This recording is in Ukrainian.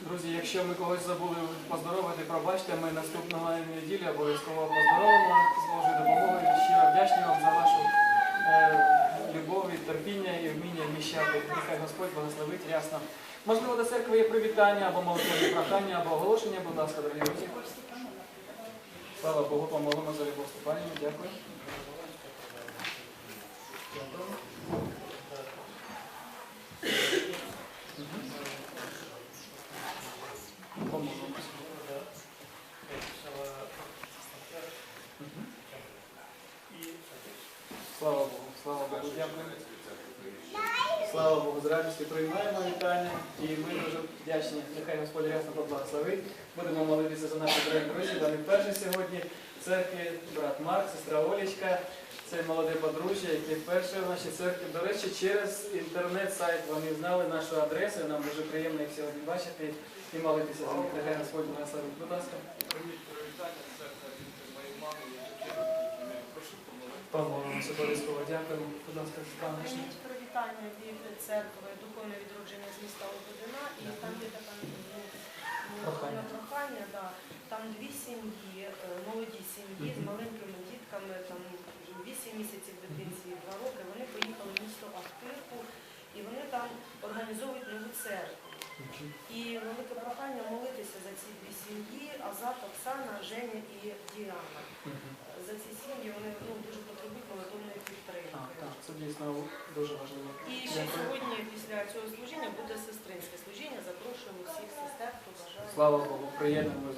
Друзі, якщо ми когось забули поздоровити, пробачте, ми наступного неділі обов'язково поздоровимо з Божою допомогою. Щиро вдячні вам за вашу е, любов, і терпіння і вміння вміщати. Нехай Господь благословить рясно. Можливо, до церкви є привітання або молитвені прохання, або оголошення. Будь ласка, дорогі друзі. Слава Богу, помолимо за любов Степанівну. Дякую. Слава Богу, слава Богу, дякую. Слава Богу, з радістю приймаємо вітання і ми дуже вдячні. Нехай Господь рясно поблагословить. Будемо молитися за наших дорогих друзів. Вони вперше сьогодні церкві, брат Марк, сестра Олічка. Це молоде подружжя, які вперше в нашій церкві. До речі, через інтернет-сайт вони знали нашу адресу. Нам дуже приємно їх сьогодні бачити і молитися за них. Нехай Господь благословить. Будь ласка. Помолимося обов'язково. Дякуємо. Будь ласка. Прийміть привітання від церкви духовне відродження з міста Лободина, і там є така ну, ну, Прохання. прохання, там дві сім'ї, е, молоді сім'ї з маленькими 8 місяців дитинці 2 роки, вони поїхали в місто Ахтирку і вони там організовують нову церкву. І велике прохання молитися за ці дві сім'ї, Азат, Оксана, Женя і Діана. За ці сім'ї вони ну, дуже потребують молитовної підтримки. А, так, це дійсно дуже важливо. І ще Дякую. сьогодні після цього служіння буде сестринське служіння. Запрошую усіх сестер, хто бажає. Слава Богу, приєднуємо